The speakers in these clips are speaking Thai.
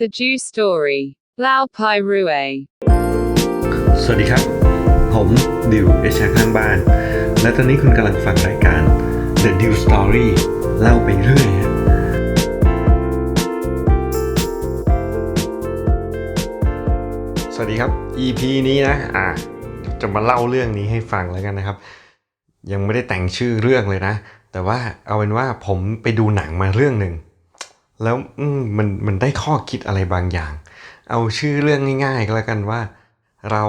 The Jew Story. Lao Pai Rue. สวัสดีครับ ผมดิวเอชาข้างบ้าน และตอนนี้คุณกำลังฟังรายการ The Dew Story เล่าไปเรื่อยสวัสดีครับ EP นี้นะ อะ จะมาเล่าเรื่องนี้ให้ฟังแล้วกันนะครับ ยังไม่ได้แต่งชื่อเรื่องเลยนะ แต่ว่าเอาเป็นว่าผมไปดูหนังมาเรื่องหนึ่ง แล้วมันมันได้ข้อคิดอะไรบางอย่าง เอาชื่อเรื่องง่ายๆก็แล้วกันว่า เรา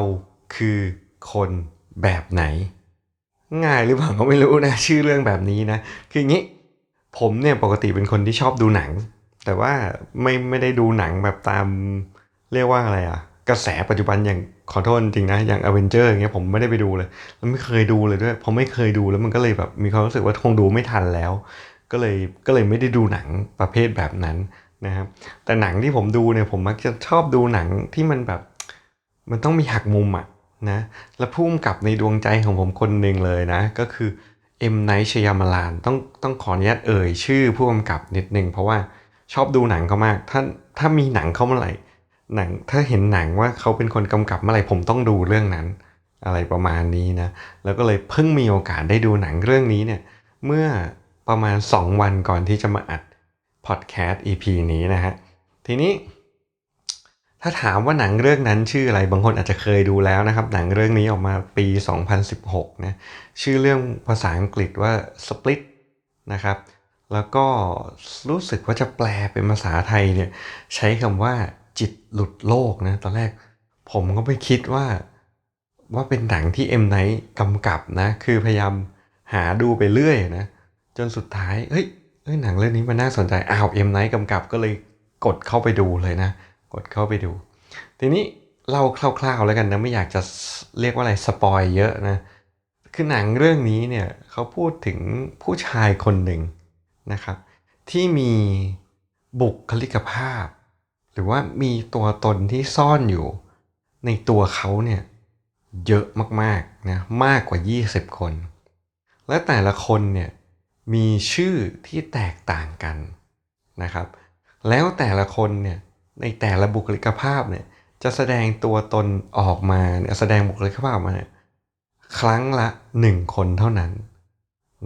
คือคนแบบไหน ง่ายหรือเปล่าก็ไม่รู้นะ ชื่อเรื่องแบบนี้นะ คืออย่างนี้ ผมเนี่ยปกติเป็นคนที่ชอบดูหนัง แต่ว่าไม่ไม่ได้ดูหนังแบบตามเรียกว่าอะไรอะกระแสปัจจุบันอย่างขอโทษจริงนะอย่างอเวนเจอร์อย่างเงี้ยผมไม่ได้ไปดูเลยแล้วไม่เคยดูเลยด้วยพอไม่เคยดูแล้วมันก็เลยแบบมีความรู้สึกว่าคงดูไม่ทันแล้ว ก็เลยก็เลยไม่ได้ดูหนังประเภทแบบนั้นนะครับแต่หนังที่ผมดูเนี่ยผมมักจะชอบดูหนังที่มันแบบ มันต้องมีหักมุมอะนะและพุ่มกับในดวงใจของผมคนหนึ่งเลยนะ ก็คือเอ็มไนท์ชยามาลานต้องต้องขออนุญาตเอ่ยชื่อผู้กำกับนิดนึงเพราะว่าชอบดูหนังเขามาก ถ้าถ้ามีหนังเขาเมื่อไหร่หนังถ้าเห็นหนังว่าเขาเป็นคนกำกับเมื่อไหร่ผมต้องดูเรื่องนั้น อะไรประมาณนี้นะแล้วก็เลยเพิ่งมีโอกาสได้ดูหนังเรื่องนี้เนี่ยเมื่อ ประมาณ 2 วันก่อนที่จะมาอัดพอดแคสต์ EP นี้นะฮะ ทีนี้ ถ้าถามว่าหนังเรื่องนั้นชื่ออะไรบางคนอาจจะเคยดูแล้วนะครับ หนังเรื่องนี้ออกมาปี 2016 นะชื่อเรื่องภาษาอังกฤษว่า Split นะครับ แล้วก็รู้สึกว่าจะแปลเป็นภาษาไทยเนี่ยใช้คำว่าจิตหลุดโลกนะตอนแรกผมก็ไม่คิดว่าว่าเป็นหนังที่เอ็มไนท์กำกับนะ คือพยายามหาดูไปเรื่อยนะ จนสุดท้ายเฮ้ยเอ้ยหนังเรื่องนี้มันน่าสนใจอ้าวเอ็มไนท์กำกับก็เลยกดเข้าไปดูเลยนะ กดเข้าไปดู ทีนี้เล่าคร่าวๆแล้วกันนะไม่อยากจะเรียกว่าอะไรสปอยเยอะนะคือหนังเรื่องนี้เนี่ยเขาพูดถึงผู้ชายคนหนึ่งนะครับ ที่มีบุคลิกภาพ หรือว่ามีตัวตนที่ซ่อนอยู่ ในตัวเขาเนี่ยเยอะมากๆนะมากกว่า 20 คน และแต่ละคนเนี่ย มีชื่อที่แตกต่างกันนะครับ แล้วแต่ละคนเนี่ยในแต่ละบุคลิกภาพเนี่ยจะแสดงตัวตนออกมาเนี่ยแสดงบุคลิกภาพมาเนี่ยครั้งละ 1 คนเท่านั้น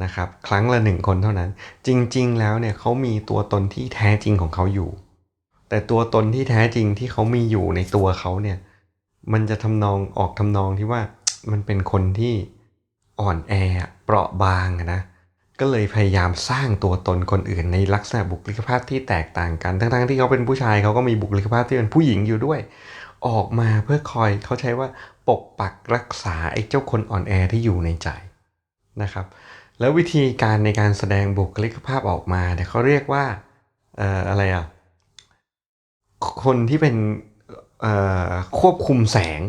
นะครับ ครั้งละ 1 คนเท่านั้น จริง ๆ แล้วเนี่ยเขามีตัวตนที่แท้จริงของเขาอยู่ แต่ตัวตนที่แท้จริงที่เขามีอยู่ในตัวเขาเนี่ยมันจะทำนองออกทำนองที่ว่ามันเป็นคนที่อ่อนแอเปราะบางอะนะ ก็เลยพยายามสร้างตัวตนคนอื่นในลักษณะบุคลิกภาพที่แตกต่างกัน ทั้งๆที่เขาเป็นผู้ชายเขาก็มีบุคลิกภาพที่เป็นผู้หญิงอยู่ด้วย ออกมาเพื่อคอยเขาใช้ว่าปกปักรักษาไอ้เจ้าคนอ่อนแอที่อยู่ในใจนะครับ แล้ววิธีการในการแสดงบุคลิกภาพออกมาเนี่ยเขาเรียกว่าเอ่ออะไรอะคนที่เป็นเอ่อควบคุมแสง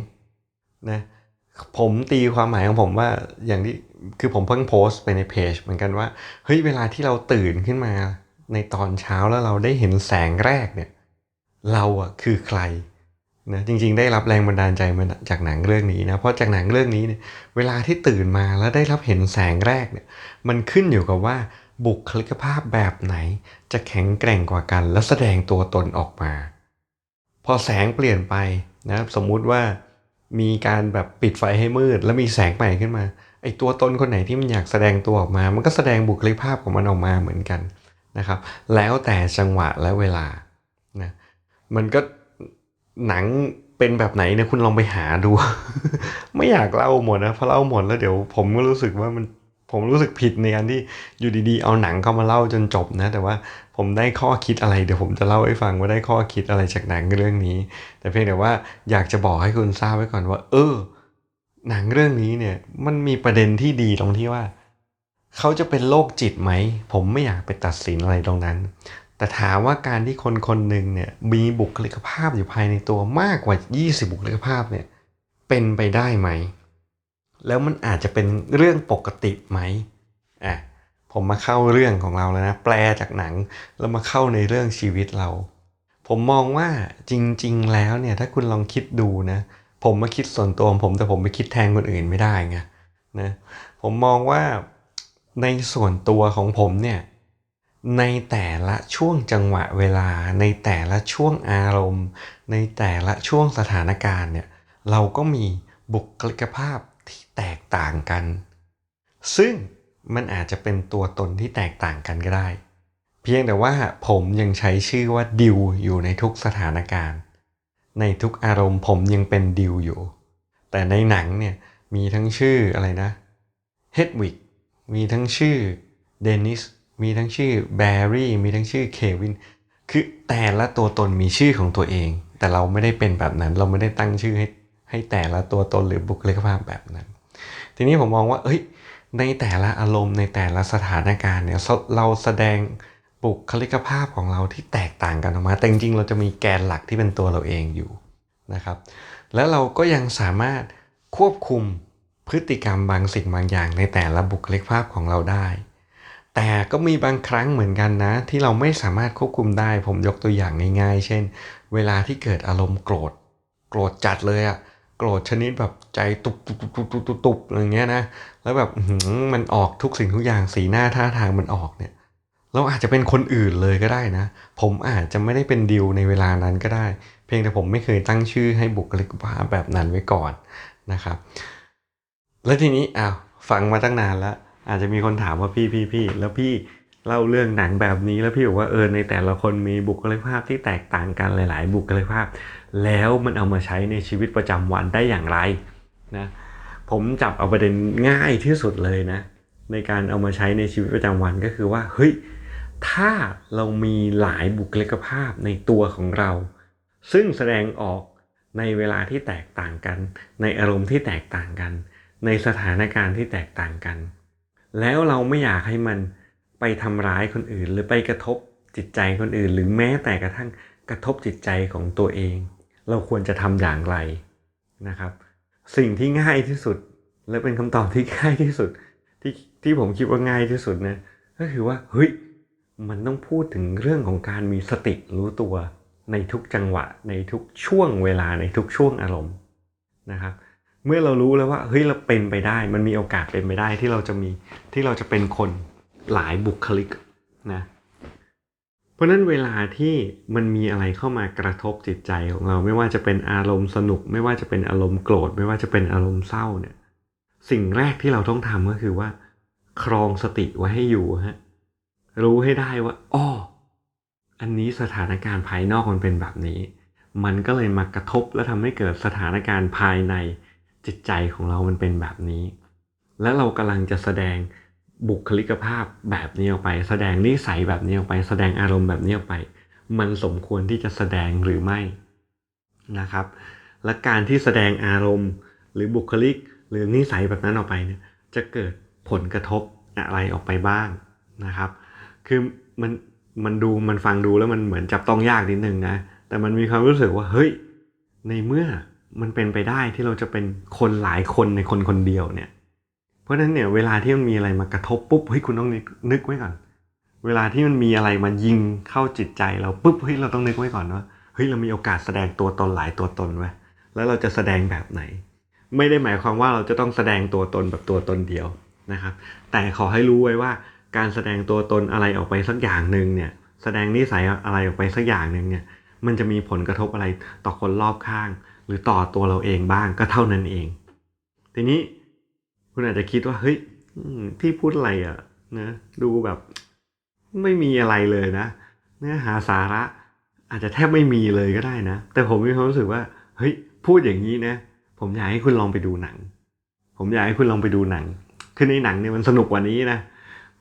นะ ผมตีความหมายของผมว่าอย่างที่คือผมเพิ่งโพสต์ไปในเพจเหมือนกันว่าเฮ้ยเวลาที่เราตื่นขึ้นมา ในตอนเช้าแล้วเราได้เห็นแสงแรกเนี่ย เราอะคือใครนะจริงๆ ได้รับแรงบันดาลใจมาจากหนังเรื่องนี้นะเพราะจากหนังเรื่องนี้เนี่ยเวลาที่ตื่นมาแล้วได้รับเห็นแสงแรกเนี่ยมันขึ้นอยู่กับว่าบุคลิกภาพแบบไหน จะแข็งแกร่งกว่ากัน และแสดงตัวตนออกมา พอแสงเปลี่ยนไปนะสมมุติว่า มีการแบบปิดไฟให้มืด แล้วมีแสงใหม่ขึ้นมาไอตัวตนคนไหนที่มันอยากแสดงตัวออกมา มันก็แสดงบุคลิกภาพของมันออกมาเหมือนกันนะครับ แล้วแต่จังหวะและเวลานะมันก็หนังเป็นแบบไหนเนี่ยคุณลองไปหาดู ไม่อยากเล่าหมดนะเพราะเล่าหมดแล้วเดี๋ยวผมก็รู้สึกว่ามัน ผมรู้สึกผิดในการที่อยู่ดีๆ เอาหนังเข้ามาเล่าจนจบนะ แต่ว่าผมได้ข้อคิดอะไรเดี๋ยวผมจะเล่าให้ฟังว่าได้ข้อคิดอะไรจากหนังเรื่องนี้ แต่เพียงแต่ว่าอยากจะบอกให้คุณทราบไว้ก่อนว่า เออ หนังเรื่องนี้เนี่ย มันมีประเด็นที่ดีตรงที่ว่า เขาจะเป็นโรคจิตไหม ผมไม่อยากไปตัดสินอะไรตรงนั้น แต่ถามว่าการที่คนคนหนึ่งเนี่ยมีบุคลิกภาพอยู่ภายในตัวมากกว่า 20 บุคลิกภาพเนี่ย เป็นไปได้ไหม แล้วมันอาจจะเป็นเรื่องปกติไหมอะผมมาเข้าเรื่องของเราแล้วนะ แปลจากหนังแล้วมาเข้าในเรื่องชีวิตเรา ผมมองว่าจริง ๆ แล้วเนี่ยถ้าคุณลองคิดดูนะ ผมมาคิดส่วนตัวผมแต่ผมไปคิดแทนคนอื่นไม่ได้ไงนะผมมองว่าในส่วนตัวของผมเนี่ยในแต่ละช่วงจังหวะเวลา ในแต่ละช่วงอารมณ์ ในแต่ละช่วงสถานการณ์เนี่ยเราก็มีบุคลิกภาพ ที่แตกต่างกัน ซึ่งมันอาจจะเป็นตัวตนที่แตกต่างกันก็ได้ เพียงแต่ว่าผมยังใช้ชื่อว่าดิวอยู่ในทุกสถานการณ์ ในทุกอารมณ์ผมยังเป็นดิวอยู่ แต่ในหนังเนี่ยมีทั้งชื่ออะไรนะเฮดวิกมีทั้งชื่อเดนิสมีทั้งชื่อแบร์รี่มีทั้งชื่อเควินคือแต่ละตัวตนมีชื่อของตัวเอง แต่เราไม่ได้เป็นแบบนั้นเราไม่ได้ตั้งชื่อให้ ให้แต่ละตัวตนหรือบุคลิกภาพแบบนั้น ทีนี้ผมมองว่า เอ้ย ในแต่ละอารมณ์ในแต่ละสถานการณ์เนี่ยเราเราแสดงบุคลิกภาพของเราที่แตกต่างกันออกมา แต่จริงๆเราจะมีแกนหลักที่เป็นตัวเราเองอยู่นะครับ แล้วเราก็ยังสามารถควบคุมพฤติกรรมบางสิ่งบางอย่างในแต่ละบุคลิกภาพของเราได้ แต่ก็มีบางครั้งเหมือนกันนะ ที่เราไม่สามารถควบคุมได้ ผมยกตัวอย่างง่าย ๆ เช่น เวลาที่เกิดอารมณ์โกรธ โกรธจัดเลยอะ โกรธชนิดแบบใจตุบตุบตุบตุบตุบตุบอะไรเงี้ยนะ แล้วแบบมันออกทุกสิ่งทุกอย่างสีหน้าท่าทางมันออกเนี่ย เราอาจจะเป็นคนอื่นเลยก็ได้นะ ผมอาจจะไม่ได้เป็นดิวในเวลานั้นก็ได้ เพียงแต่ผมไม่เคยตั้งชื่อให้บุคลิกภาพแบบนั้นไว้ก่อนนะครับ แล้วทีนี้อ้าวฟังมาตั้งนานแล้ว อาจจะมีคนถามว่าพี่พี่พี่แล้วพี่เล่าเรื่องหนังแบบนี้แล้วพี่บอกว่าเออในแต่ละคนมีบุคลิกภาพที่แตกต่างกันหลาย ๆ บุคลิกภาพ แล้วมันเอามาใช้ในชีวิตประจำวันได้อย่างไรนะผมจับเอาประเด็นง่ายที่สุดเลยนะในการเอามาใช้ในชีวิตประจำวันก็คือว่าเฮ้ยถ้าเรามีหลายบุคลิกภาพในตัวของเรา ซึ่งแสดงออกในเวลาที่แตกต่างกัน ในอารมณ์ที่แตกต่างกัน ในสถานการณ์ที่แตกต่างกัน แล้วเราไม่อยากให้มันไปทำร้ายคนอื่น หรือไปกระทบจิตใจคนอื่น หรือแม้แต่กระทั่งกระทบจิตใจของตัวเอง เราควรจะทำอย่างไรนะครับ สิ่งที่ง่ายที่สุด และเป็นคำตอบที่ง่ายที่สุด ที่ที่ผมคิดว่าง่ายที่สุดนะก็คือว่าเฮ้ยมันต้องพูดถึงเรื่องของการมีสติรู้ตัวในทุกจังหวะ ในทุกช่วงเวลาในทุกช่วงอารมณ์นะครับ เมื่อเรารู้แล้วว่าเฮ้ยเราเป็นไปได้ มันมีโอกาสเป็นไปได้ที่เราจะมีที่เราจะเป็นคนหลายบุคลิกนะ เพราะนั้นเวลาที่มันมีอะไรเข้ามากระทบจิตใจของเรา ไม่ว่าจะเป็นอารมณ์สนุก ไม่ว่าจะเป็นอารมณ์โกรธ ไม่ว่าจะเป็นอารมณ์เศร้าเนี่ยสิ่งแรกที่เราต้องทำก็คือว่า ครองสติไว้ให้อยู่ฮะรู้ให้ได้ว่าอ้ออันนี้สถานการณ์ภายนอกมันเป็นแบบนี้ มันก็เลยมากระทบและทำให้เกิดสถานการณ์ภายในจิตใจของเรามันเป็นแบบนี้ และเรากำลังจะแสดง บุคลิกภาพแบบนี้ออกไป แสดงนิสัยแบบนี้ออกไป แสดงอารมณ์แบบนี้ออกไป มันสมควรที่จะแสดงหรือไม่นะครับ และการที่แสดงอารมณ์ หรือบุคลิก หรือนิสัยแบบนั้นออกไปเนี่ยจะเกิดผลกระทบอะไรออกไปบ้างนะครับ คือมันมันดูมันฟังดูแล้วมันเหมือนจับต้องยากนิดนึงนะ แต่มันมีความรู้สึกว่าเฮ้ยในเมื่อมันเป็นไปได้ที่เราจะเป็นคนหลายคนในคนคนเดียวเนี่ย เพราะฉะนั้นเนี่ยเวลาที่มันมีอะไรมากระทบปุ๊บเฮ้ยคุณต้องนึกนึกไว้ก่อน เวลาที่มันมีอะไรมายิงเข้าจิตใจเราปุ๊บเฮ้ยเราต้องนึกไว้ก่อนว่าเฮ้ยเรามีโอกาสแสดงตัวตนหลายตัวตนไว้แล้วเราจะแสดงแบบไหน ไม่ได้หมายความว่าเราจะต้องแสดงตัวตนแบบตัวตนเดียวนะครับ แต่ขอให้รู้ไว้ว่าการแสดงตัวตนอะไรออกไปสักอย่างหนึ่งเนี่ยแสดงนิสัยอะไรออกไปสักอย่างหนึ่งเนี่ยมันจะมีผลกระทบอะไรต่อคนรอบข้าง หรือต่อตัวเราเองบ้างก็เท่านั้นเอง ทีนี้ คุณอาจจะคิดว่าเฮ้ยที่พูดอะไรอะนะดูแบบไม่มีอะไรเลยนะ เนื้อหาสาระ อาจจะแทบไม่มีเลยก็ได้นะ แต่ผมมีความรู้สึกว่าเฮ้ยพูดอย่างนี้นะ ผมอยากให้คุณลองไปดูหนัง ผมอยากให้คุณลองไปดูหนัง คือในหนังเนี่ยมันสนุกกว่านี้นะ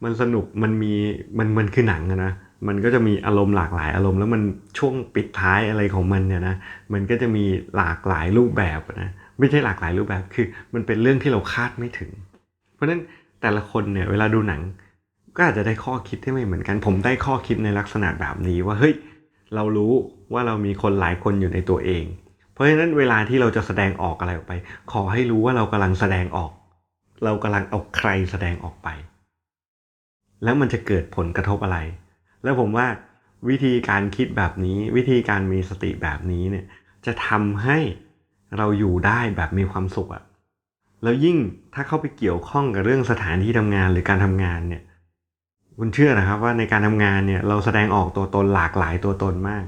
มันสนุกมันมีมันมันคือหนังนะมันก็จะมีอารมณ์หลากหลายอารมณ์แล้วมันช่วงปิดท้ายอะไรของมันเนี่ยนะมันก็จะมีหลากหลายรูปแบบนะ ไม่ใช่หลากหลายรูปแบบ คือมันเป็นเรื่องที่เราคาดไม่ถึง เพราะฉะนั้นแต่ละคนเนี่ยเวลาดูหนัง ก็อาจจะได้ข้อคิดที่ไม่เหมือนกัน ผมได้ข้อคิดในลักษณะแบบนี้ว่าเฮ้ยเรารู้ว่าเรามีคนหลายคนอยู่ในตัวเอง เพราะฉะนั้นเวลาที่เราจะแสดงออกอะไรออกไป ขอให้รู้ว่าเรากำลังแสดงออก เรากำลังเอาใครแสดงออกไป แล้วมันจะเกิดผลกระทบอะไร แล้วผมว่าวิธีการคิดแบบนี้ วิธีการมีสติแบบนี้เนี่ยจะทำให้ เราอยู่ได้แบบมีความสุขอะแล้วยิ่งถ้าเข้าไปเกี่ยวข้องกับเรื่องสถานที่ทำงานหรือการทำงานเนี่ยคุณเชื่อนะครับว่าในการทำงานเนี่ยเราแสดงออกตัวตนหลากหลายตัวตนมาก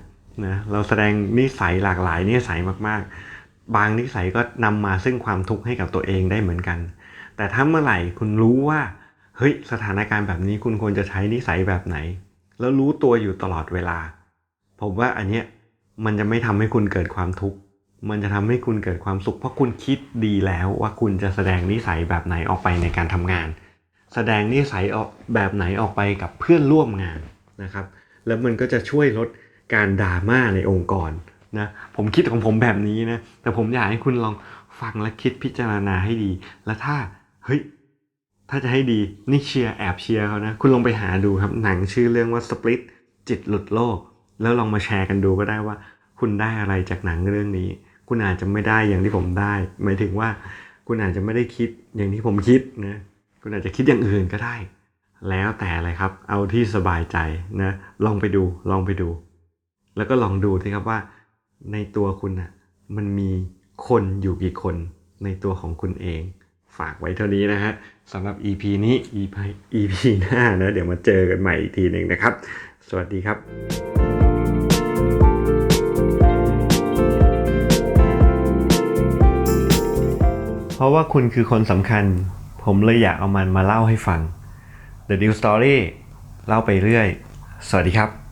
นะเราแสดงนิสัยหลากหลายนิสัยมากๆ บางนิสัยก็นำมาซึ่งความทุกข์ให้กับตัวเองได้เหมือนกัน แต่ถ้าเมื่อไหร่คุณรู้ว่าเฮ้ยสถานการณ์แบบนี้คุณควรจะใช้นิสัยแบบไหน แล้วรู้ตัวอยู่ตลอดเวลา ผมว่าอันเนี้ยมันจะไม่ทำให้คุณเกิดความทุกข์ มันจะทำให้คุณเกิดความสุข เพราะคุณคิดดีแล้วว่าคุณจะแสดงนิสัยแบบไหนออกไปในการทำงาน แสดงนิสัยออกแบบไหนออกไปกับเพื่อนร่วมงานนะครับ แล้วมันก็จะช่วยลดการดราม่าในองค์กรนะผมคิดของผมแบบนี้นะแต่ผมอยากให้คุณลองฟังและคิดพิจารณาให้ดี แล้วถ้าเฮ้ยถ้าจะให้ดีนี่เชียร์แอบเชียร์เขานะ คุณลองไปหาดูครับหนังชื่อเรื่องว่า Split จิตหลุดโลก แล้วลองมาแชร์กันดูก็ได้ว่า คุณได้อะไรจากหนังเรื่องนี้ คุณอาจจะไม่ได้อย่างที่ผมได้ หมายถึงว่าคุณอาจจะไม่ได้คิดอย่างที่ผมคิดนะคุณอาจจะคิดอย่างอื่นก็ได้ แล้วแต่เลยครับ เอาที่สบายใจนะลองไปดูลองไปดู แล้วก็ลองดูสิครับว่า ในตัวคุณน่ะมันมีคนอยู่กี่คนในตัวของคุณเอง ฝากไว้เท่านี้นะฮะสำหรับ EP นี้ EP EP หน้านะเดี๋ยวมาเจอกันใหม่อีกทีหนึ่งนะครับ สวัสดีครับ เพราะว่าคุณคือคนสำคัญ ผมเลยอยากเอามันมาเล่าให้ฟัง The New Story เล่าไปเรื่อย สวัสดีครับ